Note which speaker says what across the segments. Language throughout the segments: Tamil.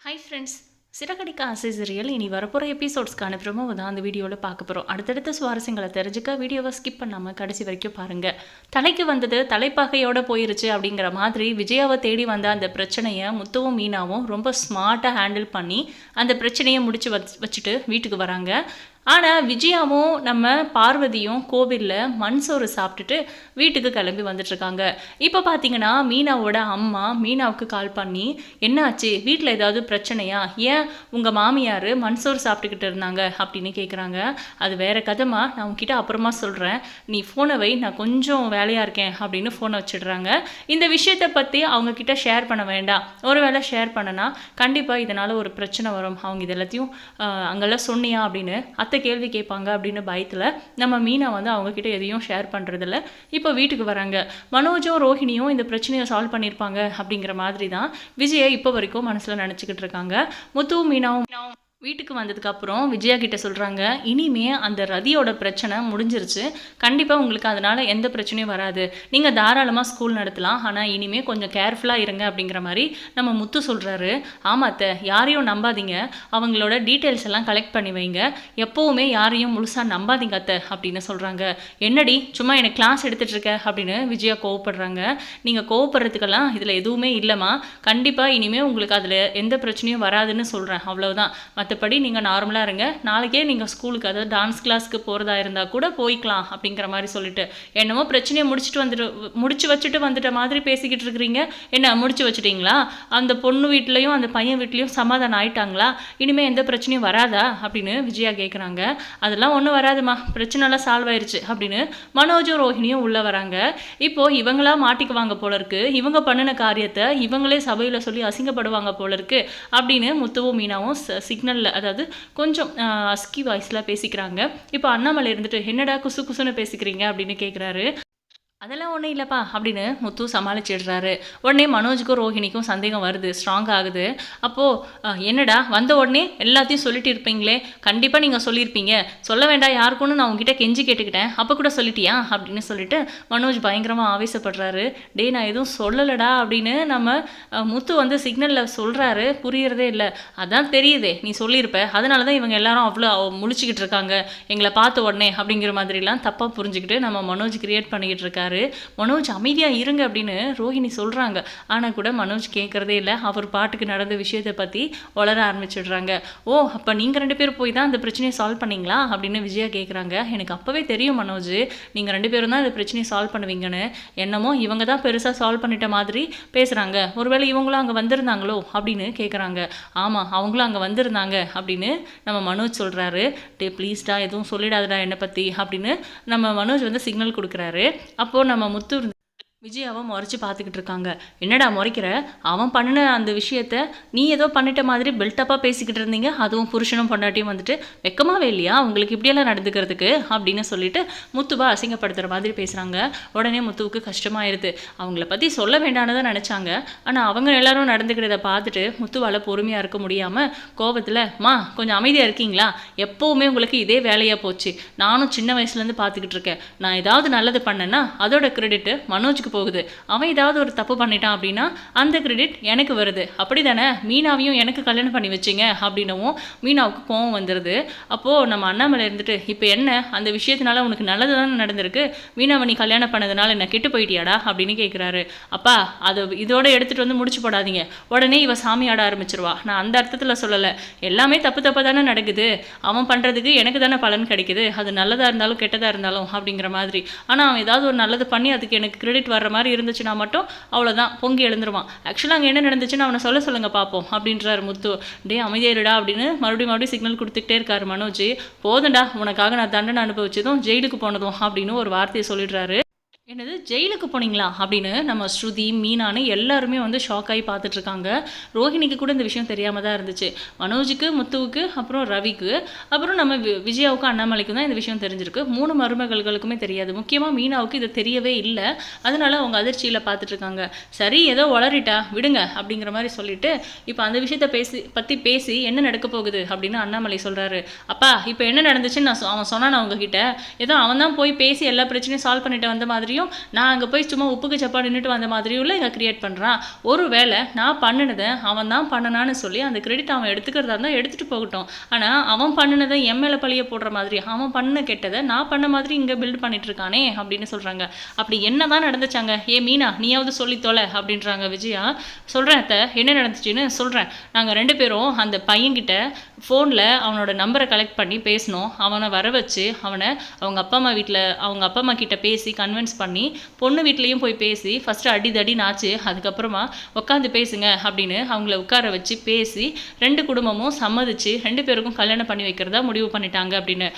Speaker 1: ஹாய் ஃப்ரெண்ட்ஸ் சிறகடிக்க ஆசை சீரியல் இனி வரப்போகிற எபிசோட்ஸ்க்கான ப்ரமோ தான் அந்த வீடியோவில் பார்க்க போகிறோம் அடுத்தடுத்த சுவாரஸ்யங்களை தெரிஞ்சுக்க வீடியோவை ஸ்கிப் பண்ணாமல் கடைசி வரைக்கும் பாருங்கள் தலைக்கு வந்தது தலைப்பாகையோடு போயிருச்சு அப்படிங்கிற மாதிரி விஜயாவை தேடி வந்த அந்த பிரச்சனையை முத்துவும் மீனாவும் ரொம்ப ஸ்மார்ட்டாக ஹேண்டில் பண்ணி அந்த பிரச்சனையை முடிச்சு வச்சுட்டு வீட்டுக்கு வராங்க. ஆனால் விஜயாவும் நம்ம பார்வதியும் கோவிலில் மண் சோறு சாப்பிட்டுட்டு வீட்டுக்கு கிளம்பி வந்துட்டுருக்காங்க. இப்போ பார்த்தீங்கன்னா மீனாவோட அம்மா மீனாவுக்கு கால் பண்ணி என்னாச்சு? வீட்டில் ஏதாவது பிரச்சனையா? ஏன் உங்கள் மாமியார் மண் சோறு சாப்பிட்டுக்கிட்டு இருந்தாங்க? அப்படின்னு கேட்குறாங்க அது வேறு கதைமா நான் உங்ககிட்ட அப்புறமா சொல்கிறேன் நீ ஃபோனை வை. நான் கொஞ்சம் வேலையாக இருக்கேன் அப்படின்னு ஃபோனை வச்சிடுறாங்க. இந்த விஷயத்தை பற்றி அவங்கக்கிட்ட ஷேர் பண்ண வேண்டாம். ஒருவேளை ஷேர் பண்ணனா கண்டிப்பாக இதனால் ஒரு பிரச்சனை வரும். அவங்க இது எல்லாத்தையும் அங்கெல்லாம் சொன்னியா? அப்படின்னு அத்தை கேள்வி கேட்பாங்க அப்படின்னு பயத்தில் நம்ம மீனா வந்து அவங்க கிட்ட எதையும் ஷேர் பண்ணுறதில்ல இப்போ வீட்டுக்கு வராங்க. மனோஜும் ரோஹிணியும் இந்த பிரச்சனையை சால்வ் பண்ணியிருப்பாங்க அப்படிங்கிற மாதிரி தான் விஜயை இப்போ வரைக்கும் மனசில் நினச்சிக்கிட்டு இருக்காங்க. முத்துவும் மீனாவும் வீட்டுக்கு வந்ததுக்கப்புறம் விஜயா கிட்ட சொல்கிறாங்க இனிமே அந்த ரதியோட பிரச்சனை முடிஞ்சிருச்சு. கண்டிப்பாக உங்களுக்கு அதனால் எந்த பிரச்சனையும் வராது. நீங்கள் தாராளமாக ஸ்கூல் நடத்தலாம். ஆனால் இனிமே கொஞ்சம் கேர்ஃபுல்லாக இருங்க அப்படிங்கிற மாதிரி நம்ம முத்து சொல்கிறாரு ஆமாத்த யாரையும் நம்பாதீங்க. அவங்களோட டீட்டெயில்ஸ் எல்லாம் கலெக்ட் பண்ணி வைங்க. எப்போவுமே யாரையும் முழுசாக நம்பாதீங்க அத்தை அப்படின்னு சொல்கிறாங்க என்னடி சும்மா எனக்கு கிளாஸ் எடுத்துட்டு இருக்க அப்படின்னு விஜயா கோவப்படுறாங்க. நீங்கள் கோவப்படுறதுக்கெல்லாம் இதில் எதுவுமே இல்லைம்மா. கண்டிப்பாக இனிமேல் உங்களுக்கு அதில் எந்த பிரச்சனையும் வராதுன்னு சொல்கிறேன் அவ்வளோதான் மற்றபடி நீங்கள் நார்மலாக இருங்க. நாளைக்கே நீங்கள் ஸ்கூலுக்கு அதாவது டான்ஸ் கிளாஸ்க்கு போகிறதா இருந்தால் கூட போய்க்கலாம் அப்படிங்கிற மாதிரி சொல்லிட்டு. என்னமோ பிரச்சனையை முடிச்சுட்டு வந்துட்டு முடிச்சு வச்சுட்டு வந்துட்ட மாதிரி பேசிக்கிட்டு இருக்கிறீங்க. என்ன முடிச்சு வச்சுட்டீங்களா? அந்த பொண்ணு வீட்லேயும் அந்த பையன் வீட்லேயும் சமாதானம் ஆயிட்டாங்களா? இனிமேல் எந்த பிரச்சனையும் வராதா? அப்படின்னு விஜயா கேட்குறாங்க அதெல்லாம் ஒன்றும் வராதுமா. பிரச்சனைலாம் சால்வ் ஆயிடுச்சு அப்படின்னு மனோஜும் ரோஹிணியும் உள்ளே வராங்க. இப்போது இவங்களா மாட்டிக்குவாங்க போல இருக்கு. இவங்க பண்ணின காரியத்தை இவங்களே சபையில் சொல்லி அசிங்கப்படுவாங்க போல இருக்கு அப்படின்னு முத்துவும் மீனாவும் சிக்னலில் அதாவது கொஞ்சம் அஸ்கி வாய்ஸில் பேசிக்கிறாங்க. இப்போ அண்ணாமலை இருந்துட்டு என்னடா குசு குசுன்னு பேசிக்கிறீங்க? அப்படின்னு கேட்குறாரு அதெல்லாம் ஒன்றும் இல்லைப்பா அப்படின்னு முத்து சமாளிச்சிடுறாரு. உடனே மனோஜுக்கும் ரோஹிணிக்கும் சந்தேகம் வருது ஸ்ட்ராங் ஆகுது. அப்போது என்னடா வந்த உடனே எல்லாத்தையும் சொல்லிட்டு இருப்பீங்களே? கண்டிப்பாக நீங்கள் சொல்லியிருப்பீங்க. சொல்ல வேண்டாம் யாருக்குன்னு நான் உங்ககிட்ட கெஞ்சி கேட்டுக்கிட்டேன். அப்போ கூட சொல்லிட்டியா? அப்படின்னு சொல்லிட்டு மனோஜ் பயங்கரமாக ஆவேசப்படுறாரு. டே நான் எதுவும் சொல்லலடா அப்படின்னு நம்ம முத்து வந்து சிக்னலில் சொல்கிறாரு புரியறதே இல்லை. அதான் தெரியுதே நீ சொல்லியிருப்ப. அதனால தான் இவங்க எல்லாரும் அவ்வளோ முழிச்சிக்கிட்டு இருக்காங்க. எங்களை பார்த்த உடனே அப்படிங்கிற மாதிரிலாம் தப்பாக புரிஞ்சுக்கிட்டு நம்ம மனோஜ் கிரியேட் பண்ணிக்கிட்டு இருக்காரு. மனோஜ் அமைதியாக இருங்க அப்படின்னு ரோஹிணி சொல்கிறாங்க ஆனால் கூட மனோஜ் கேட்குறதே இல்லை. அவர் பாட்டுக்கு நடந்த விஷயத்தை பற்றி வளர ஆரம்பிச்சிடுறாங்க. ஓ அப்போ நீங்கள் ரெண்டு பேரும் போய் தான் அந்த பிரச்சனையை சால்வ் பண்ணீங்களா? அப்படின்னு விஜயா கேட்குறாங்க எனக்கு அப்போவே தெரியும் மனோஜ். நீங்கள் ரெண்டு பேரும் தான் இந்த பிரச்சனையை சால்வ் பண்ணுவீங்கன்னு. என்னமோ இவங்க தான் பெருசாக சால்வ் பண்ணிட்ட மாதிரி பேசுகிறாங்க ஒருவேளை இவங்களும் அங்கே வந்திருந்தாங்களோ? அப்படின்னு கேட்குறாங்க ஆமாம் அவங்களும் அங்கே வந்திருந்தாங்க அப்படின்னு நம்ம மனோஜ் சொல்கிறாரு டே ப்ளீஸ்டா எதுவும் சொல்லிடாதடா என்னை பற்றி அப்படின்னு நம்ம மனோஜ் வந்து சிக்னல் கொடுக்குறாரு. அப்போ அப்போது நம்ம முத்து விஜயாவை முறைச்சி பார்த்துக்கிட்டு இருக்காங்க. என்னடா முறைக்கிற? அவன் பண்ணின அந்த விஷயத்த நீ ஏதோ பண்ணிட்ட மாதிரி பில்டப்பாக பேசிக்கிட்டு இருந்தீங்க. அதுவும் புருஷனும் பொண்டாட்டியும் வந்துட்டு வெக்கமாவே இல்லையா? உங்களுக்கு இப்படியெல்லாம் நடந்துக்கிறதுக்கு? அப்படின்னு சொல்லிட்டு முத்துவா அசிங்கப்படுத்துகிற மாதிரி பேசுகிறாங்க உடனே முத்துவுக்கு கஷ்டமாயிருது. அவங்கள பற்றி சொல்ல வேண்டான்னு நினச்சாங்க. ஆனால் அவங்க எல்லாரும் நடந்துக்கிறத பார்த்துட்டு முத்துவால் பொறுமையாக இருக்க முடியாமல் கோபத்தில் மா கொஞ்சம் அமைதியாக இருக்கீங்களா? எப்போவுமே உங்களுக்கு இதே வேலையாக போச்சு. நானும் சின்ன வயசுலேருந்து பார்த்துக்கிட்டு இருக்கேன். நான் ஏதாவது நல்லது பண்ணேன்னா அதோட கிரெடிட்டு மனோஜுக்கு போகுது. அவன் ஏதாவது ஒரு தப்பு பண்ணிட்டான் அப்படின்னா அந்த கிரெடிட் எனக்கு வருது. அப்படி தானே மீனாவையும் எனக்கு கல்யாணம் பண்ணி வச்சிங்க அப்படின்னவும் மீனாவுக்கு கோவம் வந்துடுது அப்போது நம்ம அண்ணாமலை இருந்துட்டு இப்போ என்ன? அந்த விஷயத்தினால உனக்கு நல்லது தானே நடந்திருக்கு? மீனாவை நீ கல்யாணம் பண்ணதுனால என்ன கெட்டு போயிட்டியாடா? அப்படின்னு கேட்குறாரு அப்பா அதை இதோட எடுத்துகிட்டு வந்து முடிச்சு போடாதீங்க. உடனே இவ சாமி ஆட ஆரம்பிச்சிருவா. நான் அந்த அர்த்தத்தில் சொல்லலை. எல்லாமே தப்பு தப்பாக தானே நடக்குது. அவன் பண்ணுறதுக்கு எனக்கு தானே பலன் கிடைக்குது. அது நல்லதாக இருந்தாலும் கெட்டதாக இருந்தாலும் அப்படிங்கிற மாதிரி. ஆனால் அவன் ஏதாவது ஒரு நல்லது பண்ணி அதுக்கு எனக்கு கிரெடிட் வர்ற மாதிரி இருந்துச்சுன்னா மட்டும் அவ்வளோதான் பொங்கி எழுந்துருவான். ஆக்சுவலாக அங்கே என்ன நடந்துச்சுன்னு அவனை சொல்ல சொல்லுங்கள் பார்ப்போம் அப்படின்றாரு முத்து. டே அமைதியாருடா அப்படின்னு மறுபடியும் மறுபடியும் சிக்னல் கொடுத்துக்கிட்டே இருக்காரு மனோஜ். போதும்டா உனக்காக நான் தண்டனை அனுபவிச்சதும் ஜெயிலுக்கு போனதும் அப்படின்னு ஒரு வார்த்தையை சொல்லிடுறாரு. என்னது ஜெயிலுக்கு போனீங்களா? அப்படின்னு நம்ம ஸ்ருதி மீனான்னு எல்லாருமே வந்து ஷாக் ஆகி பார்த்துட்ருக்காங்க. ரோஹிணிக்கு கூட இந்த விஷயம் தெரியாமல் தான் இருந்துச்சு. மனோஜுக்கு முத்துவுக்கு அப்புறம் ரவிக்கு அப்புறம் நம்ம வி- விஜயாவுக்கு அண்ணாமலைக்கும் தான் இந்த விஷயம் தெரிஞ்சிருக்கு. மூணு மருமகள்களுக்குமே தெரியாது. முக்கியமாக மீனாவுக்கு இது தெரியவே இல்லை. அதனால அவங்க அதிர்ச்சியில் பார்த்துட்ருக்காங்க. சரி ஏதோ வளரிட்டா விடுங்க அப்படிங்கிற மாதிரி சொல்லிட்டு இப்போ அந்த விஷயத்த பேசி பற்றி பேசி என்ன நடக்க போகுது அப்படின்னு அண்ணாமலை சொல்கிறாரு அப்பா இப்போ என்ன நடந்துச்சுன்னு நான் சொ- அவன் சொன்னான் உங்ககிட்ட. ஏதோ அவன் தான் போய் பேசி எல்லா பிரச்சனையும் சால்வ் பண்ணிட்டு வந்த மாதிரியும் மாதிரியும் நான் அங்கே போய் சும்மா உப்புக்கு சப்பா நின்றுட்டு வந்த மாதிரியும் இல்லை இங்கே கிரியேட் பண்ணுறான் ஒருவேளை நான் பண்ணினதை அவன் தான் பண்ணனான்னு சொல்லி அந்த கிரெடிட் அவன் எடுத்துக்கிறதா இருந்தால் எடுத்துகிட்டு போகட்டும். ஆனால் அவன் பண்ணினதை என் மேலே பழிய போடுற மாதிரி அவன் பண்ண கெட்டதை நான் பண்ண மாதிரி இங்கே பில்ட் பண்ணிட்டு இருக்கானே அப்படின்னு சொல்கிறாங்க அப்படி என்ன தான் நடந்துச்சாங்க? ஏ மீனா நீயாவது சொல்லி தொலை அப்படின்றாங்க விஜயா. சொல்கிறேன் அத்தை என்ன நடந்துச்சுன்னு சொல்கிறேன் நாங்கள் ரெண்டு பேரும் அந்த பையன்கிட்ட ஃபோனில் அவனோட நம்பரை கலெக்ட் பண்ணி பேசினோம். அவனை வர வச்சு அவனை அவங்க அப்பா அம்மா வீட்டில் அவங்க அப்பா அம்மா கிட்ட பேசி கன்வின்ஸ் பண்ண பொண்ணு வீட்லேயும் போய் பேசி ஃபஸ்ட்டு அடி தடி நாச்சு அதுக்கப்புறமா உட்காந்து பேசுங்க அப்படின்னு அவங்கள உட்கார வச்சு பேசி ரெண்டு குடும்பமும் சம்மதிச்சு ரெண்டு பேருக்கும் கல்யாணம் பண்ணி வைக்கிறதா முடிவு பண்ணிட்டாங்க அப்படின்னு.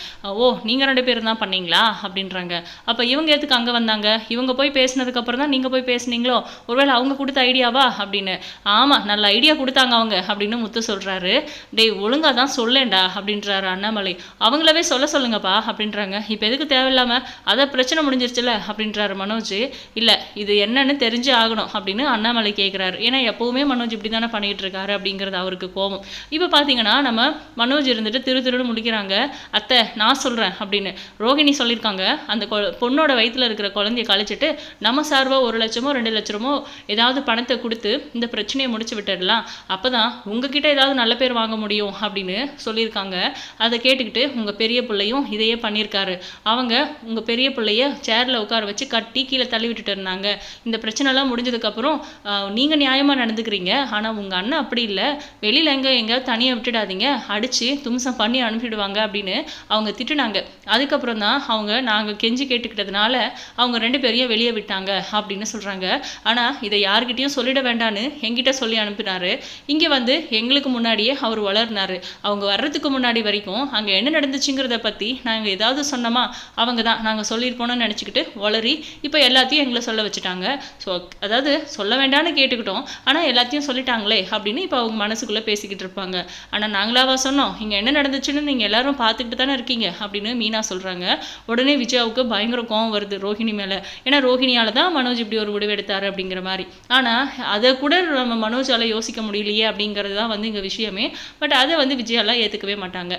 Speaker 1: ஓ நீங்கள் ரெண்டு பேரும் தான் பண்ணீங்களா? அப்படின்றாங்க. அப்போ இவங்க எதுக்கு அங்கே வந்தாங்க? இவங்க போய் பேசினதுக்கப்புறம் தான் நீங்கள் போய் பேசுனீங்களோ? ஒருவேளை அவங்க கொடுத்த ஐடியாவா? அப்படின்னு. ஆமாம் நல்ல ஐடியா கொடுத்தாங்க அவங்க அப்படின்னு முத்து சொல்கிறாரு டேய் ஒழுங்காக தான் சொல்லேன்டா அப்படின்றாரு அண்ணாமலை. அவங்களவே சொல்ல சொல்லுங்கப்பா அப்படின்றாங்க. இப்போ எதுக்கு தேவையில்லாமல் அதை பிரச்சனை முடிஞ்சிருச்சுல அப்படின்றாரு மனோஜ். இல்லை இது என்னன்னு தெரிஞ்சு ஆகணும் அப்படின்னு அண்ணாமலை கேட்குறாரு ஏன்னா எப்போவுமே மனோஜ் இப்படி தானே பண்ணிகிட்டு இருக்காரு அப்படிங்கிறது அவருக்கு கோபம். இப்போ பார்த்தீங்கன்னா நம்ம மனோஜ் இருந்துட்டு திரு திருன்னு முடிக்கிறாங்க அத்தை நான் சொல்கிறேன் அப்படின்னு ரோகிணி சொல்லியிருக்காங்க. அந்த பொண்ணோட வயித்துல இருக்கிற குழந்தைய கழிச்சிட்டு நம்ம சார்பாக ஒரு லட்சமோ ரெண்டு லட்சமோ ஏதாவது பணத்தை கொடுத்து இந்த பிரச்சனையை முடிச்சு விட்டுடலாம் அப்போ தான் உங்ககிட்ட ஏதாவது நல்ல பேர் வாங்க முடியும் அப்படின்னு சொல்லியிருக்காங்க. அதை கேட்டுக்கிட்டு உங்கள் பெரிய பிள்ளையும் இதையே பண்ணியிருக்காரு. அவங்க உங்கள் பெரிய பிள்ளைய சேரில் உட்கார வச்சு கட்டி கீழே தள்ளி விட்டுட்டு இருந்தாங்க. இந்த பிரச்சனைலாம் முடிஞ்சதுக்கப்புறம் நீங்கள் நியாயமாக நடந்துக்கிறீங்க. ஆனால் உங்கள் அண்ணன் அப்படி இல்லை. வெளியில் எங்கே எங்கேயாவது தனியாக விட்டுடாதீங்க. அடித்து தும்சம் பண்ணி அனுப்பிடுவாங்க அப்படின்னு அவங்க திட்டுனாங்க. அதுக்கப்புறம் தான் அவங்க நாங்கள் கெஞ்சி கேட்டுக்கிட்டதுனால அவங்க ரெண்டு பேரையும் வெளியே விட்டாங்க அப்படின்னு சொல்கிறாங்க ஆனால் இதை யார்கிட்டயும் சொல்லிட வேண்டான்னு எங்கிட்ட சொல்லி அனுப்பினாரு. இங்கே வந்து எங்களுக்கு முன்னாடியே அவர் வளர்னாரு. அவங்க வர்றதுக்கு முன்னாடி வரைக்கும் அங்கே என்ன நடந்துச்சுங்கிறத பற்றி நாங்கள் ஏதாவது சொன்னோமா? அவங்க தான் நாங்கள் சொல்லியிருப்போம்னு நினச்சிக்கிட்டு வளரி இப்போ எல்லாத்தையும் எங்களை சொல்ல வச்சுட்டாங்க. ஸோ அதாவது சொல்ல வேண்டாம்னு கேட்டுக்கிட்டோம். ஆனால் எல்லாத்தையும் சொல்லிட்டாங்களே அப்படின்னு இப்போ அவங்க மனசுக்குள்ளே பேசிக்கிட்டு இருப்பாங்க. ஆனால் நாங்களாவா சொன்னோம் இங்கே என்ன நடந்துச்சுன்னு நீங்கள் எல்லாரும் பார்த்துக்கிட்டு தானே இருக்கீங்க? அப்படின்னு மீனா சொல்கிறாங்க உடனே விஜயாவுக்கு பயங்கர கோவம் வருது ரோஹிணி மேலே. ஏன்னா ரோஹிணியால் தான் மனோஜ் இப்படி ஒரு முடிவெடுத்தாரு அப்படிங்கிற மாதிரி. ஆனால் அதை கூட நம்ம மனோஜால யோசிக்க முடியலையே அப்படிங்கிறது தான் வந்து இங்கே விஷயமே. பட் அதை வந்து விஜயாலாம் ஏற்றுக்கவே மாட்டாங்க.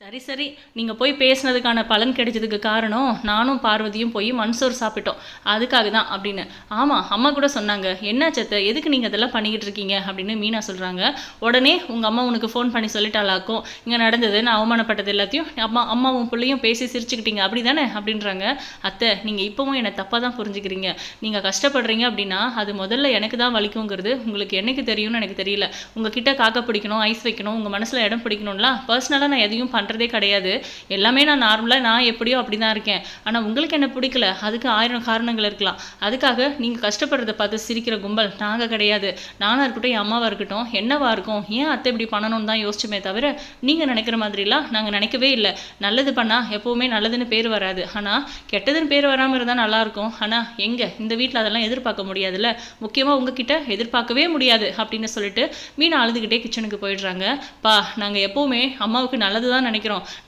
Speaker 1: சரி சரி. நீங்கள் போய் பேசுனதுக்கான பலன் கிடைச்சதுக்கு காரணம் நானும் பார்வதியும் போய் மன்சோர் சாப்பிட்டோம். அதுக்காக தான் அப்படின்னு. ஆமாம் அம்மா கூட சொன்னாங்க. என்ன சத்த எதுக்கு நீங்கள் அதெல்லாம் பண்ணிக்கிட்டு இருக்கீங்க? அப்படின்னு மீனா சொல்கிறாங்க உடனே உங்கள் அம்மா உனக்கு ஃபோன் பண்ணி சொல்லிட்டாலாக்கும் இங்கே நடந்தது நான் அவமானப்பட்டது எல்லாத்தையும் அம்மா அம்மாவும் பிள்ளையும் பேசி சிரிச்சுக்கிட்டீங்க. அப்படி தானே அப்படின்றாங்க. அத்தை நீங்கள் இப்போவும் என்னை தப்பாக தான் புரிஞ்சுக்கிறீங்க. நீங்கள் கஷ்டப்படுறீங்க அப்படின்னா அது முதல்ல எனக்கு தான் வலிக்குங்கிறது உங்களுக்கு என்னைக்கு தெரியும்னு எனக்கு தெரியல. உங்ககிட்ட காக்க பிடிக்கணும் ஐஸ் வைக்கணும் உங்கள் மனசில் இடம் பிடிக்கணும்லாம் பர்சனலாக நான் எதையும் பண்ணுறதே கிடையாது. எல்லாமே நான் நார்மலாக நான் எப்படியோ அப்படி தான் இருக்கேன். ஆனால் உங்களுக்கு என்ன பிடிக்கல? அதுக்கு ஆயிரம் காரணங்கள் இருக்கலாம். அதுக்காக நீங்கள் கஷ்டப்படுறத பார்த்து சிரிக்கிற கும்பல் நாங்கள் கிடையாது. நானாக இருக்கட்டும் என் அம்மாவாக இருக்கட்டும் என்னவா இருக்கும்? ஏன் அத்தை இப்படி பண்ணணும்னு தான் யோசிச்சுமே தவிர நீங்கள் நினைக்கிற மாதிரிலாம் நாங்கள் நினைக்கவே இல்லை. நல்லது பண்ணால் எப்போவுமே நல்லதுன்னு பேர் வராது. ஆனால் கெட்டதுன்னு பேர் வராமல் இருந்தால் நல்லாயிருக்கும் ஆனால் எங்கே? இந்த வீட்டில் அதெல்லாம் எதிர்பார்க்க முடியாதுல்ல? முக்கியமாக உங்ககிட்ட எதிர்பார்க்கவே முடியாது அப்படின்னு சொல்லிட்டு மீன் அழுதுகிட்டே கிச்சனுக்கு போயிடுறாங்க. பா நாங்கள் எப்போவுமே அம்மாவுக்கு நல்லது தான் நினைக்கிறோம்.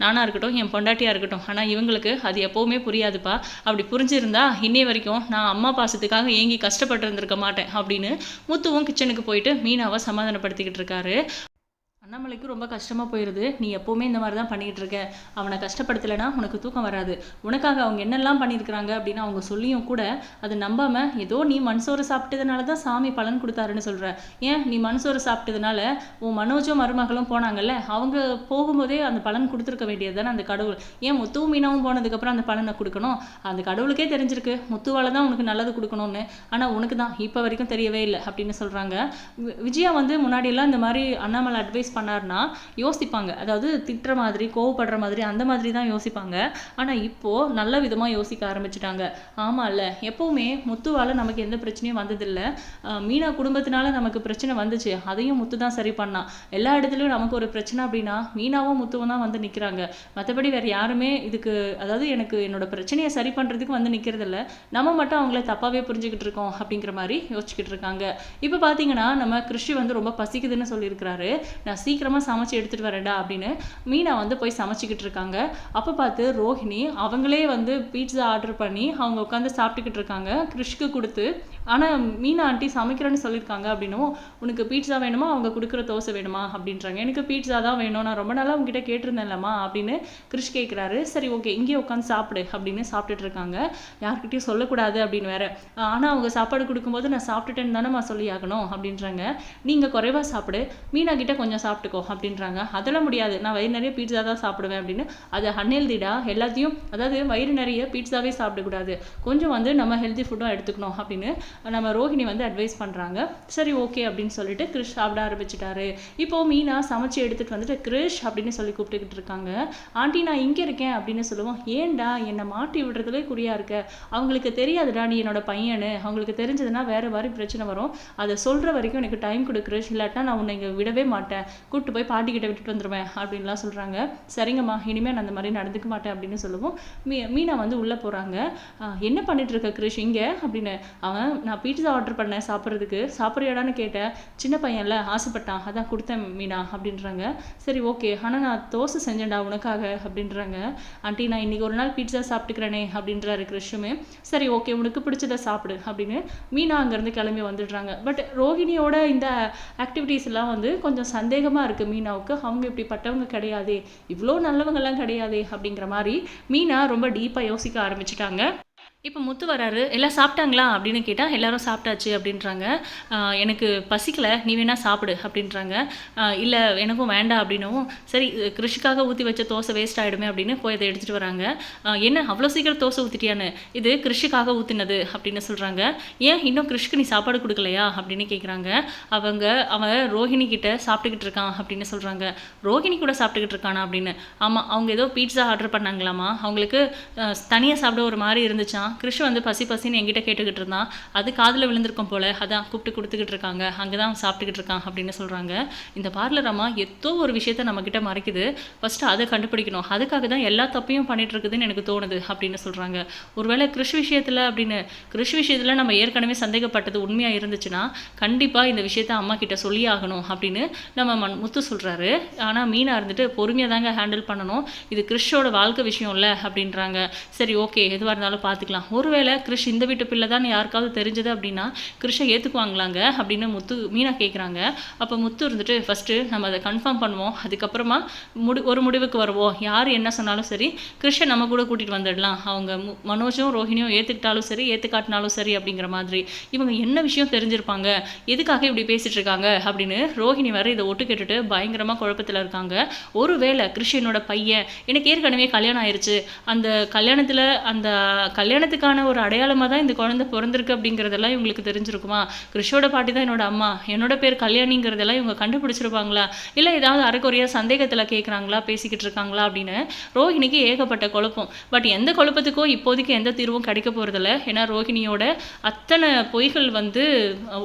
Speaker 1: நானாக இருக்கட்டும் என் பொண்டாட்டியாக இருக்கட்டும். ஆனால் இவங்களுக்கு அது எப்போவுமே புரியாதுப்பா. அப்படி புரிஞ்சிருந்தா இன்னை வரைக்கும் நான் அம்மா பாசத்துக்காக ஏங்கி கஷ்டப்பட்டு இருந்திருக்க மாட்டேன் அப்படின்னு முத்துவும் கிச்சனுக்கு போயிட்டு மீனாவை சமாதானப்படுத்திக்கிட்டு இருக்காரு. அண்ணாமலைக்கு ரொம்ப கஷ்டமாக போயிடுது நீ எப்போவுமே இந்த மாதிரி தான் பண்ணிக்கிட்டு இருக்க அவனை கஷ்டப்படுத்தலைன்னா உனக்கு தூக்கம் வராது. உனக்காக அவங்க என்னெல்லாம் பண்ணியிருக்கிறாங்க அப்படின்னு அவங்க சொல்லியும் கூட அதை நம்பாமல் ஏதோ நீ மண்சோறு சாப்பிட்டதுனால தான் சாமி பலன் கொடுத்தாருன்னு சொல்கிற ஏன்? நீ மண்சோறு சாப்பிட்டதுனால உன் மனோஜும் மருமகளும் போனாங்கல்ல? அவங்க போகும்போதே அந்த பலன் கொடுத்துருக்க வேண்டியது தானே அந்த கடவுள். ஏன் முத்துவும் மீனாவும் போனதுக்கப்புறம் அந்த பலனை கொடுக்கணும்? அந்த கடவுளுக்கே தெரிஞ்சிருக்கு. முத்துவால் தான் உனக்கு நல்லது கொடுக்கணும்னு. ஆனால் உனக்கு தான் இப்போ வரைக்கும் தெரியவே இல்லை அப்படின்னு சொல்கிறாங்க விஜயா வந்து முன்னாடியெல்லாம் இந்த மாதிரி அண்ணாமலை அட்வைஸ் பண்ணார்னா யோசிப்பாங்க. அதாவது திட்டுற மாதிரி கோவப்படுற மாதிரி அந்த மாதிரி தான் யோசிப்பாங்க. ஆனால் இப்போது நல்ல விதமாக யோசிக்க ஆரம்பிச்சிட்டாங்க. ஆமாம் இல்லை எப்போவுமே முத்துவால் நமக்கு எந்த பிரச்சனையும் வந்ததில்லை. மீனா குடும்பத்தினால நமக்கு பிரச்சனை வந்துச்சு. அதையும் முத்து தான் சரி பண்ணான் எல்லா இடத்துலையும் நமக்கு ஒரு பிரச்சனை அப்படின்னா மீனாவும் முத்துவும் தான் வந்து நிற்கிறாங்க மற்றபடி வேறு யாருமே இதுக்கு அதாவது எனக்கு என்னோட பிரச்சனையை சரி பண்ணுறதுக்கு வந்து நிற்கிறதில்ல நம்ம மட்டும் அவங்கள தப்பாகவே புரிஞ்சுக்கிட்டு இருக்கோம் அப்படிங்கிற மாதிரி யோசிச்சுக்கிட்டு இருக்காங்க. இப்போ பார்த்தீங்கன்னா நம்ம கிருஷி வந்து ரொம்ப பசிக்குதுன்னு சொல்லியிருக்கிறாரு. நான் சீக்கிரமாக சமைச்சு எடுத்துகிட்டு வரேன்டா அப்படின்னு மீனா வந்து போய் சமைச்சிக்கிட்டு இருக்காங்க. அப்போ பார்த்து ரோஹிணி அவங்களே வந்து பீட்சா ஆர்டர் பண்ணி அவங்க உட்காந்து சாப்பிட்டுக்கிட்டு இருக்காங்க. கிருஷ்க்கு கொடுத்து ஆனால் மீனா ஆண்டி சமைக்கிறேன்னு சொல்லியிருக்காங்க அப்படின்னும் உனக்கு பீட்சா வேணுமா? அவங்க கொடுக்குற தோசை வேணுமா? அப்படின்றாங்க. எனக்கு பீட்சா தான் வேணும். நான் ரொம்ப நாளாக உங்ககிட்ட கேட்டிருந்தேன்லம்மா அப்படின்னு கிறிஷ் கேட்குறாரு சரி ஓகே. இங்கேயே உட்காந்து சாப்பிடு அப்படின்னு சாப்பிட்டுட்டு இருக்காங்க. யார்கிட்டயும் சொல்லக்கூடாது அப்படின்னு வேற. ஆனால் அவங்க சாப்பாடு கொடுக்கும்போது நான் சாப்பிட்டுட்டேன்னு தானே சொல்லி ஆகணும் அப்படின்றாங்க. நீங்கள் குறைவாக சாப்பிடு. மீனா கிட்ட கொஞ்சம் சாப்பிட்டுக்கோ அப்படின்றாங்க. அதெல்லாம் முடியாது. நான் வயிறு நிறைய பீட்சா தான் சாப்பிடுவேன் அப்படின்னு. அது அன்ஹெல்திடா எல்லாத்தையும் அதாவது வயிறு நிறைய பீட்சாவே சாப்பிடக்கூடாது. கொஞ்சம் வந்து நம்ம ஹெல்தி ஃபுட்டும் எடுத்துக்கணும் அப்படின்னு நம்ம ரோஹிணி வந்து அட்வைஸ் பண்ணுறாங்க சரி ஓகே அப்படின்னு சொல்லிட்டு கிறிஷ் சாப்பிட ஆரம்பிச்சிட்டாரு. இப்போ மீனா சமைச்சு எடுத்துட்டு வந்துட்டு கிறிஷ் அப்படின்னு சொல்லி கூப்பிட்டுக்கிட்டு இருக்காங்க. ஆண்டி நான் இங்கே இருக்கேன் அப்படின்னு சொல்லுவோம். ஏன்டா என்னை மாட்டி விடுறதுலே குறியா இருக்க? அவங்களுக்கு தெரியாதுடா நீ என்னோட பையனு. அவங்களுக்கு தெரிஞ்சதுன்னா வேற மாதிரி பிரச்சனை வரும். அதை சொல்கிற வரைக்கும் எனக்கு டைம் கொடு கிறிஷ் இல்லாட்டா நான் உன்னை இங்கே விடவே மாட்டேன். கூப்பிட்டு போய் பாட்டி கிட்ட விட்டுட்டு வந்துடுவேன் அப்படின்லாம் சொல்கிறாங்க சரிங்கம்மா இனிமேல் நான் அந்த மாதிரி நடந்துக்க மாட்டேன் அப்படின்னு சொல்லுவோம். மீ மீனா வந்து உள்ளே போகிறாங்க என்ன பண்ணிட்டு இருக்க கிறிஷ் இங்கே? அப்படின்னு அவன் நான் பீட்சா ஆர்டர் பண்ணேன் சாப்பிட்றதுக்கு சாப்பிட்றியாடான்னு கேட்டேன். சின்ன பையன்ல ஆசைப்பட்டான். அதான் கொடுத்தேன் மீனா அப்படின்றாங்க. சரி ஓகே ஆனால் நான் தோசை செஞ்சேன்டா உனக்காக அப்படின்றாங்க. ஆண்டி நான் இன்னைக்கு ஒரு நாள் பீட்சா சாப்பிட்டுக்கிறேனே அப்படின்றாரு கிறிஷுமே சரி ஓகே உனக்கு பிடிச்சத சாப்பிடு அப்படின்னு மீனா அங்கேருந்து கிளம்பி வந்துடுறாங்க. பட் ரோஹிணியோட இந்த ஆக்டிவிட்டீஸ் எல்லாம் வந்து கொஞ்சம் சந்தேகமாக இருக்குது மீனாவுக்கு. அவங்க இப்படிப்பட்டவங்க கிடையாதே. இவ்வளோ நல்லவங்கெல்லாம் கிடையாதே அப்படிங்கிற மாதிரி மீனா ரொம்ப டீப்பாக யோசிக்க ஆரம்பிச்சிட்டாங்க. இப்போ முத்து வராரு எல்லாம் சாப்பிட்டாங்களா? அப்படின்னு கேட்டால் எல்லாரும் சாப்பிட்டாச்சு அப்படின்றாங்க. எனக்கு பசிக்கல நீ வேணா சாப்பிடு அப்படின்றாங்க. இல்லை எனக்கும் வேண்டாம் அப்படின்னவும் சரி கிருஷிக்காக ஊற்றி வச்ச தோசை வேஸ்ட் ஆகிடுமே அப்படின்னு போய் அதை எடுத்துகிட்டு வராங்க. என்ன அவ்வளோ சீக்கிரம் தோசை ஊற்றிட்டியான்னு இது கிருஷிக்காக ஊற்றினது அப்படின்னு சொல்கிறாங்க ஏன் இன்னும் கிருஷிக்கு நீ சாப்பாடு கொடுக்கலையா? அப்படின்னு கேட்குறாங்க அவங்க அவன் ரோஹிணி கிட்ட சாப்பிட்டுக்கிட்டு இருக்கான் அப்படின்னு சொல்கிறாங்க ரோஹிணி கூட சாப்பிட்டுக்கிட்டு இருக்கானா? அப்படின்னு. ஆமாம் அவங்க ஏதோ பீட்சா ஆர்டர் பண்ணாங்களாமா? அவங்களுக்கு தனியாக சாப்பிட ஒரு மாதிரி இருந்துச்சான் கிருஷ் வந்து பசி பசின்னு எங்கிட்ட கேட்டுக்கிட்டு இருந்தான். அது காதில் விழுந்திருக்கும் போல. அதான் கூப்பிட்டு கொடுத்துக்கிட்டு இருக்காங்க. அங்கே தான் சாப்பிட்டுக்கிட்டு இருக்கான் அப்படின்னு சொல்கிறாங்க இந்த பார்லர் அம்மா ஏதோ ஒரு விஷயத்த நம்மக்கிட்ட மறைக்குது. ஃபஸ்ட்டு அதை கண்டுபிடிக்கணும். அதுக்காக தான் எல்லா தப்பையும் பண்ணிட்டு இருக்குதுன்னு எனக்கு தோணுது அப்படின்னு சொல்கிறாங்க ஒருவேளை கிருஷ் விஷயத்தில் அப்படின்னு கிருஷ் விஷயத்தில் நம்ம ஏற்கனவே சந்தேகப்பட்டது உண்மையாக இருந்துச்சுன்னா கண்டிப்பாக இந்த விஷயத்த அம்மா கிட்ட சொல்லி ஆகணும் அப்படின்னு நம்ம மண் முத்து சொல்கிறாரு ஆனால் மீனாக இருந்துட்டு பொறுமையாக தாங்க ஹேண்டில் பண்ணணும். இது கிறிஷோட வாழ்க்கை விஷயம் இல்லை அப்படின்றாங்க. சரி ஓகே எதுவாக இருந்தாலும் பார்த்துக்கலாம். ஒருவேளை கிருஷ் இந்த வீட்டு பிள்ளை தான் யாருக்காவது தெரிஞ்சது அப்படின்னா கிருஷை ஏற்றுக்குவாங்களாங்க அப்படின்னு முத்து மீனா கேட்குறாங்க அப்போ முத்து இருந்துட்டு ஃபஸ்ட்டு நம்ம அதை கன்ஃபார்ம் பண்ணுவோம். அதுக்கப்புறமா முடி ஒரு முடிவுக்கு வருவோம். யார் என்ன சொன்னாலும் சரி கிருஷை நம்ம கூட கூட்டிகிட்டு வந்துடலாம். அவங்க மு- மனோஜும் ரோஹிணியும் ஏற்றுக்கிட்டாலும் சரி ஏற்றுக்காட்டினாலும் சரி அப்படிங்கிற மாதிரி. இவங்க என்ன விஷயம் தெரிஞ்சிருப்பாங்க? எதுக்காக இப்படி பேசிகிட்டு இருக்காங்க? அப்படின்னு ரோஹிணி வேறு இதை ஒட்டு கேட்டுட்டு பயங்கரமாக குழப்பத்தில் இருக்காங்க. ஒருவேளை கிறிஷ் என்னோட பையன் எனக்கு ஏற்கனவே கல்யாணம் ஆயிடுச்சு அந்த கல்யாணத்தில் அந்த கல்யாணத்துக்கான ஒரு அடையாளமாக தான் இந்த குழந்தை பிறந்திருக்கு அப்படிங்கிறதெல்லாம் இவங்களுக்கு தெரிஞ்சிருக்குமா? கிறிஷோட பாட்டி தான் என்னோட அம்மா. என்னோட பேர் கல்யாணிங்கிறதெல்லாம் இவங்க கண்டுபிடிச்சிருப்பாங்களா? இல்லை ஏதாவது அரைக்குறையாக சந்தேகத்தில் கேட்குறாங்களா பேசிக்கிட்டு இருக்காங்களா? அப்படின்னு ரோஹிணிக்கு ஏகப்பட்ட குழப்பம். பட் எந்த குழப்பத்துக்கோ இப்போதைக்கு எந்த தீர்வும் கிடைக்க போகிறதில்ல ஏன்னா ரோஹிணியோட அத்தனை பொய்கள் வந்து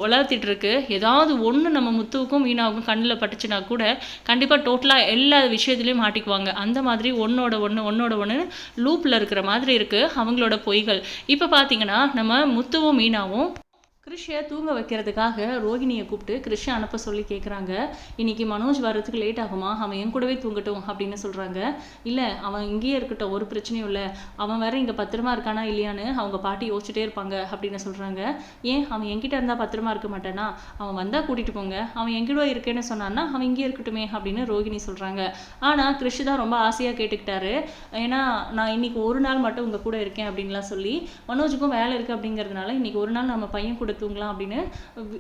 Speaker 1: வளர்த்திட்டு இருக்கு ஏதாவது ஒன்று நம்ம முத்துவுக்கும் மீனாவுக்கும் கண்ணில் பட்டுச்சுன்னா கூட கண்டிப்பாக டோட்டலாக எல்லா விஷயத்துலையும் மாட்டிக்குவாங்க. அந்த மாதிரி ஒன்னோட ஒன்று ஒன்னோட ஒன்று லூப்பில் இருக்கிற மாதிரி இருக்குது அவங்களோட பொய்கள். இப்போ பார்த்தீங்கன்னா நம்ம முத்துவும் மீனாவும் கிருஷியை தூங்க வைக்கிறதுக்காக ரோகிணியை கூப்பிட்டு கிருஷியை அனுப்ப சொல்லி கேட்குறாங்க இன்னைக்கு மனோஜ் வர்றதுக்கு லேட் ஆகுமா? அவன் என் கூடவே தூங்கட்டும் அப்படின்னு சொல்கிறாங்க இல்லை அவன் இங்கேயே இருக்கட்டும் ஒரு பிரச்சனையும் இல்லை. அவன் வேற இங்கே பத்திரமா இருக்கானா இல்லையான்னு அவங்க பாட்டி யோசிச்சுட்டே இருப்பாங்க அப்படின்னு சொல்கிறாங்க ஏன்? அவன் என்கிட்ட இருந்தால் பத்திரமா இருக்க மாட்டானா? அவன் வந்தால் கூட்டிகிட்டு போங்க. அவன் எங்கிட்ட இருக்கேன்னு சொன்னான்னா அவன் இங்கேயே இருக்கட்டுமே அப்படின்னு ரோகிணி சொல்கிறாங்க ஆனால் கிருஷி தான் ரொம்ப ஆசையாக கேட்டுக்கிட்டாரு. ஏன்னா நான் இன்னைக்கு ஒரு நாள் மட்டும் உங்கள் கூட இருக்கேன் அப்படின்லாம் சொல்லி மனோஜுக்கும் வேலை இருக்குது அப்படிங்கிறதுனால இன்னைக்கு ஒரு நாள் நம்ம பையன் கூட தூங்கலாம் அப்படின்னு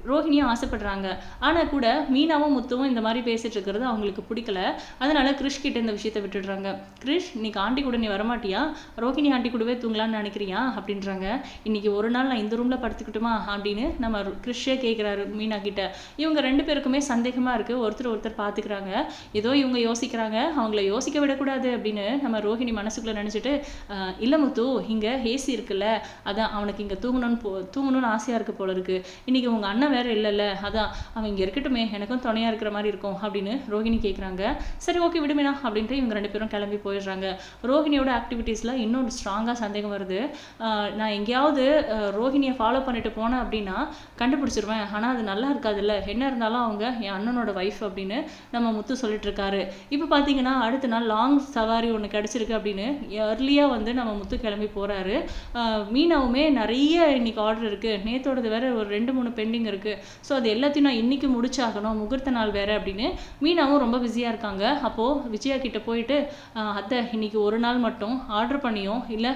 Speaker 1: ரோஹிணியும் ஆசைப்படுறாங்க. ஆனால் கூட மீனாவும் முத்துவும் இந்த மாதிரி பேசிட்டு இருக்கிறது அவங்களுக்கு பிடிக்கல. அதனால கிறிஷ் கிட்ட இந்த விஷயத்தை விட்டுடுறாங்க. கிறிஷ் இன்னைக்கு ஆண்டி கூட நீ வரமாட்டியா? ரோஹிணி ஆண்டி கூடவே தூங்கலாம்னு நினைக்கிறியா? அப்படின்றாங்க. இன்னைக்கு ஒரு நாள் நான் இந்த ரூம்ல படுத்துக்கிட்டுமா? அப்படின்னு நம்ம ரு- கிறிஷே கேட்குறாரு மீனா கிட்ட. இவங்க ரெண்டு பேருக்குமே சந்தேகமா இருக்கு. ஒருத்தர் ஒருத்தர் பார்த்துக்கிறாங்க ஏதோ இவங்க யோசிக்கிறாங்க. அவங்கள யோசிக்க விடக்கூடாது அப்படின்னு நம்ம ரோஹிணி மனசுக்குள்ள நினைச்சிட்டு இல்லை இல்ல முத்து இங்க ஏசி இருக்குல்ல. அதான் அவனுக்கு இங்க தூங்கணும்னு போ தூங்கணும்னு ஆசையா இருக்கு போல. இருக்கு. இன்னைக்கு உங்க அண்ணன் வேற இல்லைல்ல. அதான் அவன் இங்க இருக்கட்டுமே எனக்கும் துணையா இருக்கிற மாதிரி இருக்கும் அப்படின்னு ரோஹிணி கேட்குறாங்க சரி ஓகே விடுமேனா அப்படின்ட்டு இவங்க ரெண்டு பேரும் கிளம்பி போயிடுறாங்க. ரோஹிணியோட ஆக்டிவிட்டீஸ்ல இன்னும் ஸ்ட்ராங்காக சந்தேகம் வருது. நான் எங்கேயாவது ரோஹிணியை ஃபாலோ பண்ணிட்டு போனேன் அப்படின்னா கண்டுபிடிச்சிருவேன். ஆனால் அது நல்லா இருக்காதுல்ல. என்ன இருந்தாலும் அவங்க என் அண்ணனோட ஒய்ஃப் அப்படின்னு நம்ம முத்து சொல்லிட்டு இருக்காரு. இப்போ பார்த்தீங்கன்னா அடுத்த நாள் லாங் சவாரி ஒன்று கிடச்சிருக்கு அப்படின்னு ஏர்லியாக வந்து நம்ம முத்து கிளம்பி போகிறாரு மீனாவுமே நிறைய இன்னைக்கு ஆர்டர் இருக்குது நேத்தோடது அது வேற ஒரு ரெண்டு மூணு பெண்டிங் இருக்குது ஸோ அது எல்லாத்தையும் நான் இன்னைக்கு முடிச்சாகணும். முகூர்த்த நாள் வேற அப்படின்னு மீனாவும் ரொம்ப பிஸியாக இருக்காங்க. அப்போது விஜயா கிட்ட போயிட்டு அத்தை இன்னைக்கு ஒரு நாள் மட்டும் ஆர்டர் பண்ணியோ? இல்லை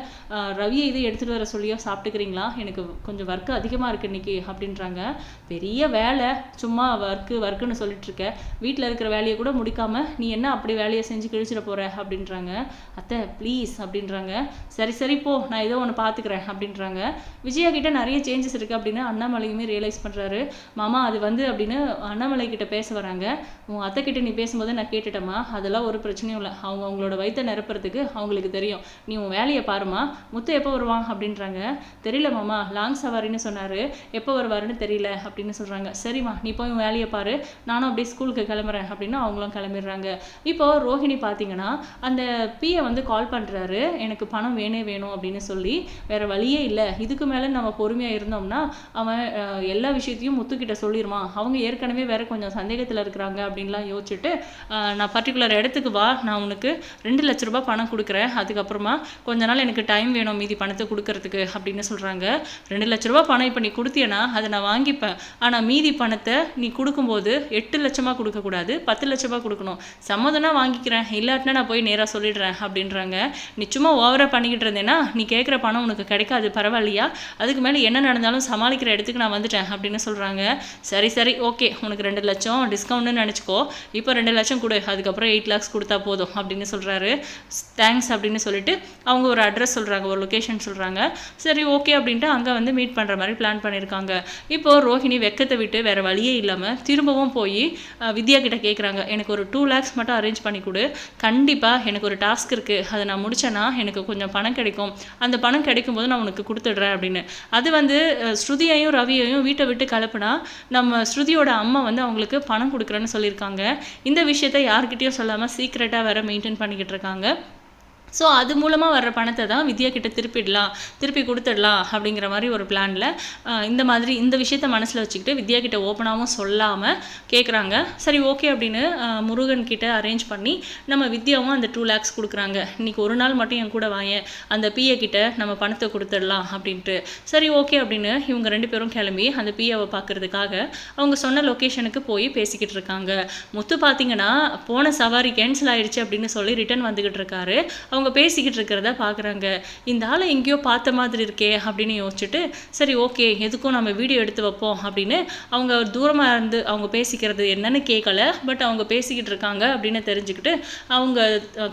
Speaker 1: ரவியை இதை எடுத்துகிட்டு வர சொல்லியோ? சாப்பிட்டுக்கிறீங்களா? எனக்கு கொஞ்சம் ஒர்க்கு அதிகமாக இருக்குது இன்னைக்கு அப்படின்றாங்க. பெரிய வேலை. சும்மா ஒர்க்கு ஒர்க்குன்னு சொல்லிட்டு இருக்க. வீட்டில் இருக்கிற வேலையை கூட முடிக்காம நீ என்ன அப்படி வேலையை செஞ்சு கிழிச்சிட போற? அப்படின்றாங்க. அத்தை ப்ளீஸ் அப்படின்றாங்க. சரி சரி போ. நான் ஏதோ ஒன்று பார்த்துக்கிறேன் அப்படின்றாங்க. விஜயா கிட்ட நிறைய சேஞ்சஸ் இருக்குது அப்படின்னு அண்ணாமலையுமே ரியலைஸ் பண்ணுறாரு மாமா அது வந்து அப்படின்னு அண்ணாமலை கிட்ட பேச வராங்க உன் அத்தை கிட்ட நீ பேசும்போது நான் கேட்டுட்டேம்மா. அதெல்லாம் ஒரு பிரச்சனையும் இல்லை. அவங்க அவங்களோட வயிற்றை நிரப்புறதுக்கு அவங்களுக்கு தெரியும். நீ உன் வேலையை பாருமா முத்து எப்போ வருவான்? அப்படின்றாங்க. தெரியல மாமா. லாங் சவாரின்னு சொன்னார். எப்போ வருவாருன்னு தெரியல அப்படின்னு சொல்கிறாங்க சரிம்மா. நீ போய் உன் வேலையை பாரு. நானும் அப்படியே ஸ்கூலுக்கு கிளம்புறேன் அப்படின்னு அவங்களும் கிளம்பிடுறாங்க. இப்போ ரோஹிணி பார்த்தீங்கன்னா அந்த பியை வந்து கால் பண்ணுறாரு எனக்கு பணம் வேணே வேணும் அப்படின்னு சொல்லி. வேற வழியே இல்லை. இதுக்கு மேலே நம்ம பொறுமையாக இருந்தோம்னா அவன் எல்லா விஷயத்தையும் முத்துக்கிட்ட சொல்லிடுவான் அவங்க ஏற்கனவே வேற கொஞ்சம் சந்தேகத்தில் இருக்கிறாங்க அப்படின்லாம் யோசிச்சுட்டு நான் பர்டிகுலர் இடத்துக்கு வா. நான் உனக்கு ரெண்டு லட்ச ரூபாய் பணம் கொடுக்குறேன். அதுக்கப்புறமா கொஞ்ச நாள் எனக்கு டைம் வேணும் மீதி பணத்தை கொடுக்கறதுக்கு அப்படின்னு சொல்கிறாங்க ரெண்டு லட்ச ரூபா பணம் இப்போ நீ கொடுத்தியனா அதை நான் வாங்கிப்பேன். ஆனால் மீதி பணத்தை நீ கொடுக்கும்போது எட்டு லட்சமாக கொடுக்கக்கூடாது. பத்து லட்ச கொடுக்கணும். சம்மதம்னா வாங்கிக்கிறேன். இல்லாட்டினா நான் போய் நேராக சொல்லிடுறேன் அப்படின்றாங்க. நீ சும்மா ஓவராக பண்ணிக்கிட்டு இருந்தேன்னா நீ கேட்குற பணம் உனக்கு கிடைக்காது. பரவாயில்லையா? அதுக்கு மேலே என்ன நடந்தாலும் சமாளிக்கிற இடத்துக்கு நான் வந்துட்டேன் அப்படின்னு சொல்கிறாங்க சரி சரி ஓகே. உனக்கு ரெண்டு லட்சம் டிஸ்கவுண்ட்னு நினச்சிக்கோ. இப்போ ரெண்டு லட்சம் கொடு. அதுக்கப்புறம் எயிட் லேக்ஸ் கொடுத்தா போதும் அப்படின்னு சொல்கிறாரு தேங்க்ஸ் அப்படின்னு சொல்லிட்டு அவங்க ஒரு அட்ரஸ் சொல்கிறாங்க ஒரு லொக்கேஷன் சொல்கிறாங்க சரி ஓகே அப்படின்ட்டு அங்கே வந்து மீட் பண்ணுற மாதிரி பிளான் பண்ணியிருக்காங்க இப்போ ரோஹிணி வெக்கத்தை விட்டு வேறு வழியே இல்லாமல் திரும்பவும் போய் வித்யா கிட்ட கேட்குறாங்க எனக்கு ஒரு டூ லேக்ஸ் மட்டும் அரேஞ்ச் பண்ணி கொடு. கண்டிப்பாக எனக்கு ஒரு டாஸ்க் இருக்குது அதை நான் முடிச்சேன்னா எனக்கு கொஞ்சம் பணம் கிடைக்கும். அந்த பணம் கிடைக்கும் போது நான் உனக்கு கொடுத்துடுறேன் அப்படின்னு. அது வந்து ஸ்ருதி ஸ்ருதியையும் ரவியையும் வீட்டை விட்டு கலப்புனா நம்ம ஸ்ருதியோட அம்மா வந்து அவங்களுக்கு பணம் கொடுக்குறேன்னு சொல்லியிருக்காங்க. இந்த விஷயத்த யார்கிட்டயும் சொல்லாமல் சீக்ரெட்டாக வேற மெயின்டைன் பண்ணிக்கிட்டு இருக்காங்க. ஸோ அது மூலமாக வர்ற பணத்தை தான் வித்யா கிட்ட திருப்பிடலாம் திருப்பி கொடுத்துடலாம் அப்படிங்கிற மாதிரி ஒரு பிளானில் இந்த மாதிரி இந்த விஷயத்த மனசில் வச்சுக்கிட்டு வித்யா கிட்ட ஓப்பனாகவும் சொல்லாமல் கேட்குறாங்க சரி ஓகே அப்படின்னு முருகன் கிட்ட அரேஞ்ச் பண்ணி நம்ம வித்யாவும் அந்த டூ லேக்ஸ் கொடுக்குறாங்க. இன்றைக்கி ஒரு நாள் மட்டும் என் கூட வாயேன் அந்த பிஏ கிட்ட நம்ம பணத்தை கொடுத்துடலாம் அப்படின்ட்டு. சரி ஓகே அப்படின்னு இவங்க ரெண்டு பேரும் கிளம்பி அந்த பிஏவை பார்க்கறதுக்காக அவங்க சொன்ன லொக்கேஷனுக்கு போய் பேசிக்கிட்டு இருக்காங்க. முத்து பார்த்தீங்கன்னா போன சவாரி கேன்சல் ஆயிடுச்சு அப்படின்னு சொல்லி ரிட்டர்ன் வந்துக்கிட்டு இருக்காரு. அவங்க அவங்க பேசிக்கிட்டு இருக்கிறத பார்க்குறாங்க இந்த ஆளை எங்கேயோ பார்த்த மாதிரி இருக்கே அப்படின்னு யோசிச்சுட்டு சரி ஓகே எதுக்கும் நம்ம வீடியோ எடுத்து வைப்போம் அப்படின்னு அவங்க தூரமாக இருந்து அவங்க பேசிக்கிறது என்னன்னு கேட்கல பட் அவங்க பேசிக்கிட்டு இருக்காங்க அப்படின்னு தெரிஞ்சுக்கிட்டு அவங்க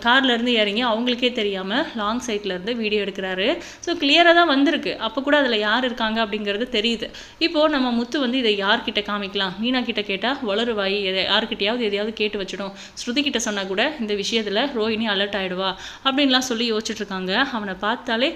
Speaker 1: கார்லேருந்து இறங்கி அவங்களுக்கே தெரியாமல் லாங் சைட்லேருந்து வீடியோ எடுக்கிறாரு. ஸோ கிளியராக தான் வந்திருக்கு. அப்போ கூட அதில் யார் இருக்காங்க அப்படிங்கிறது தெரியுது. இப்போது நம்ம முத்து வந்து இதை யார்கிட்ட காமிக்கலாம்? மீனா கிட்ட கேட்டால் வளருவாய் எதை யார்கிட்டையாவது எதையாவது கேட்டு வச்சிடும். ஸ்ருதி கிட்ட சொன்னால் கூட இந்த விஷயத்தில் ரோஹிணி அலர்ட் ஆகிடுவா அப்படி அப்படின்லாம் சொல்லி யோசிச்சுட்ருக்காங்க அவனை பார்த்தாலே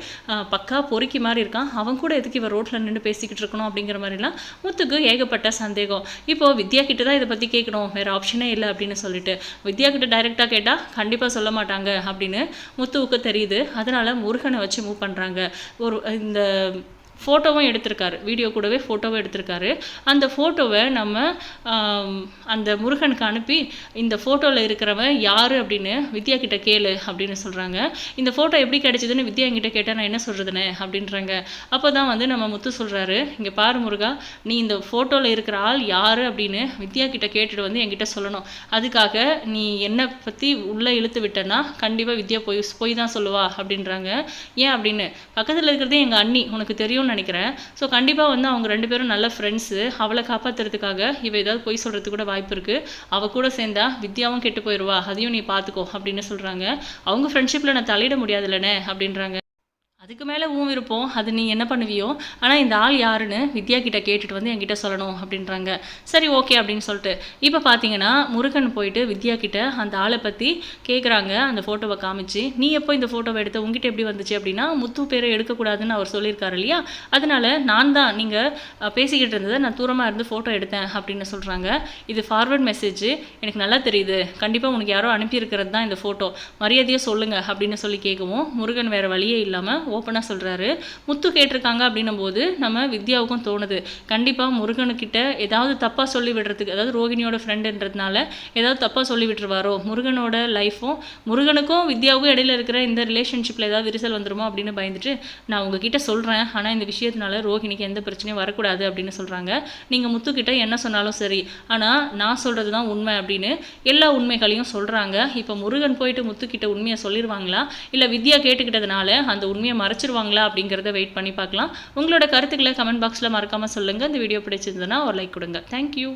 Speaker 1: பக்கா பொறுக்கி மாதிரி இருக்கான். அவன் கூட எதுக்கு இவன் ரோட்டில் நின்று பேசிக்கிட்டு இருக்கணும் அப்படிங்கிற மாதிரிலாம் முத்துக்கு ஏகப்பட்ட சந்தேகம். இப்போது வித்யா கிட்ட தான் இதை பற்றி கேட்கணும். வேற ஆப்ஷனே இல்லை அப்படின்னு சொல்லிட்டு. வித்யா கிட்ட டைரெக்டாக கேட்டால் கண்டிப்பாக சொல்ல மாட்டாங்க அப்படின்னு முத்துவுக்கு தெரியுது. அதனால் முருகனை வச்சு மூவ் பண்ணுறாங்க ஒரு இந்த ஃபோட்டோவும் எடுத்திருக்காரு. வீடியோ கூடவே ஃபோட்டோவும் எடுத்திருக்காரு. அந்த ஃபோட்டோவை நம்ம அந்த முருகனுக்கு அனுப்பி இந்த ஃபோட்டோவில் இருக்கிறவன் யார் அப்படின்னு வித்யா கிட்ட கேளு அப்படின்னு சொல்கிறாங்க இந்த ஃபோட்டோ எப்படி கிடைச்சதுன்னு வித்யா என்கிட்ட கேட்டால் நான் என்ன சொல்கிறதுனே அப்படின்றாங்க. அப்போ தான் வந்து நம்ம முத்து சொல்கிறாரு இங்கே பாரு முருகா நீ இந்த ஃபோட்டோவில் இருக்கிற ஆள் யார் அப்படின்னு வித்யா கிட்ட கேட்டுட்டு வந்து என்கிட்ட சொல்லணும். அதுக்காக நீ என்னை பற்றி உள்ளே இழுத்து விட்டேன்னா கண்டிப்பாக வித்யா போய் போய் தான் சொல்லுவா அப்படின்றாங்க. ஏன் அப்படின்னு? பக்கத்தில் இருக்கிறதே எங்கள் அண்ணி உனக்கு நினைக்கிறேன். ஸோ கண்டிப்பாக வந்து அவங்க ரெண்டு பேரும் நல்ல ஃப்ரெண்ட்ஸு அவளை காப்பாற்றுறதுக்காக இவ ஏதாவது பொய் சொல்கிறதுக்கு கூட வாய்ப்பு இருக்குது அவ கூட சேர்ந்தா வித்யாவும் கெட்டு போயிடுவா அதையும் நீ பார்த்துக்கோ அப்படின்னு சொல்கிறாங்க அவங்க ஃப்ரெண்ட்ஷிப்பில் நான் தலையிட முடியாதுல்லனே அப்படின்றாங்க. அதுக்கு மேலே உன் விருப்பம் அது நீ என்ன பண்ணுவியோ? ஆனால் இந்த ஆள் யாருன்னு வித்யா கிட்ட கேட்டுட்டு வந்து என்கிட்ட சொல்லணும் அப்படின்றாங்க. சரி ஓகே அப்படின்னு சொல்லிட்டு. இப்போ பார்த்தீங்கன்னா முருகன் போயிட்டு வித்யா கிட்ட அந்த ஆளை பற்றி கேட்குறாங்க அந்த ஃபோட்டோவை காமிச்சு நீ எப்போ இந்த ஃபோட்டோவை எடுத்த? உங்ககிட்ட எப்படி வந்துச்சு? அப்படின்னா முத்து பேரை எடுக்கக்கூடாதுன்னு அவர் சொல்லியிருக்காரு இல்லையா? அதனால நான் தான் நீங்கள் பேசிக்கிட்டு இருந்ததை நான் தூரமாக இருந்து ஃபோட்டோ எடுத்தேன் அப்படின்னு சொல்கிறாங்க இது ஃபார்வர்ட் மெசேஜ் எனக்கு நல்லா தெரியுது. கண்டிப்பாக உனக்கு யாரோ அனுப்பியிருக்கிறது தான் இந்த ஃபோட்டோ மரியாதையாக சொல்லுங்கள் அப்படின்னு சொல்லி கேட்கவும் முருகன் வேறு வழியே இல்லாமல் ஓப்பனாக சொல்கிறாரு முத்து கேட்டிருக்காங்க அப்படின்னும் போது நம்ம வித்யாவுக்கும் தோணுது. கண்டிப்பாக முருகனுக்கிட்ட ஏதாவது தப்பாக சொல்லி விடுறதுக்கு அதாவது ரோகிணியோட ஃப்ரெண்டுன்றதுனால ஏதாவது தப்பாக சொல்லி விட்டுருவாரோ? முருகனோட லைஃப்பும் முருகனுக்கும் வித்யாவுக்கும் இடையில இருக்கிற இந்த ரிலேஷன்ஷிப்பில் ஏதாவது விரிசல் வந்துருமோ அப்படின்னு பயந்துட்டு நான் உங்ககிட்ட சொல்கிறேன் ஆனால் இந்த விஷயத்தினால ரோஹிணிக்கு எந்த பிரச்சனையும் வரக்கூடாது அப்படின்னு சொல்கிறாங்க நீங்கள் முத்துக்கிட்ட என்ன சொன்னாலும் சரி. ஆனால் நான் சொல்கிறது தான் உண்மை அப்படின்னு எல்லா உண்மைகளையும் சொல்கிறாங்க இப்போ முருகன் போயிட்டு முத்துக்கிட்ட உண்மையை சொல்லிடுவாங்களா இல்லை வித்யா கேட்டுக்கிட்டதுனால அந்த உண்மையை மறைச்சிருவாங்களா அப்படிங்கிறத வெயிட் பண்ணி பார்க்கலாம். உங்களோட கருத்துக்களை கமெண்ட் பாக்ஸில் மறக்காமல் சொல்லுங்கள் இந்த வீடியோ பிடிச்சிருந்ததுன்னா ஒரு லைக் கொடுங்க. தேங்க்யூ